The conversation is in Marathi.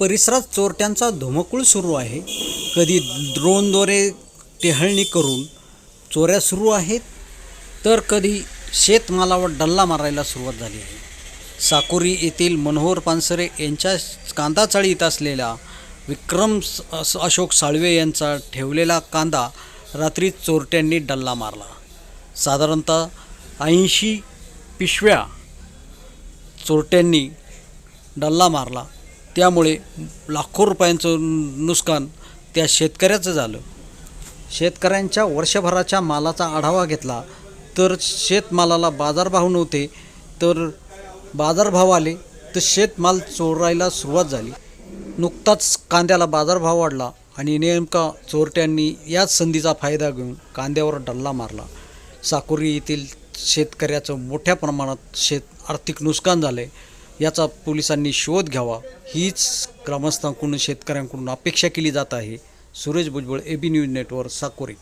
परिसरात चोरट्यांचा धुमकूळ सुरू आहे. कधी ड्रोनद्वारे टेहळणी करून चोऱ्या सुरू आहेत तर कधी शेतमालावर डल्ला मारायला सुरुवात झाली आहे. साकोरी येथील मनोहर पानसरे यांच्या कांदा चाळीत असलेला विक्रम अशोक साळवे यांचा ठेवलेला कांदा रात्री चोरट्यांनी डल्ला मारला. साधारणतः ऐंशी पिशव्या चोरट्यांनी डल्ला मारला. त्यामुळे लाखो रुपयांचं नुकसान त्या शेतकऱ्याचं झालं. शेतकऱ्यांच्या वर्षभराच्या मालाचा आढावा घेतला तर शेतमालाला बाजारभाव नव्हते तर बाजारभाव आले तर शेतमाल चोरायला सुरुवात झाली. नुकताच कांद्याला बाजारभाव वाढला आणि नेमका चोरट्यांनी याच संधीचा फायदा घेऊन कांद्यावर डल्ला मारला. साकुरी येथील शेतकऱ्याचं मोठ्या प्रमाणात शेत आर्थिक नुकसान झालं आहे याचा पोलिसांनी शोध घ्यावा. हीच ग्रामस्थांकडून शेतकऱ्यांकडून अपेक्षा केली जात आहे. Suresh Bhujbal A B news network Sakori.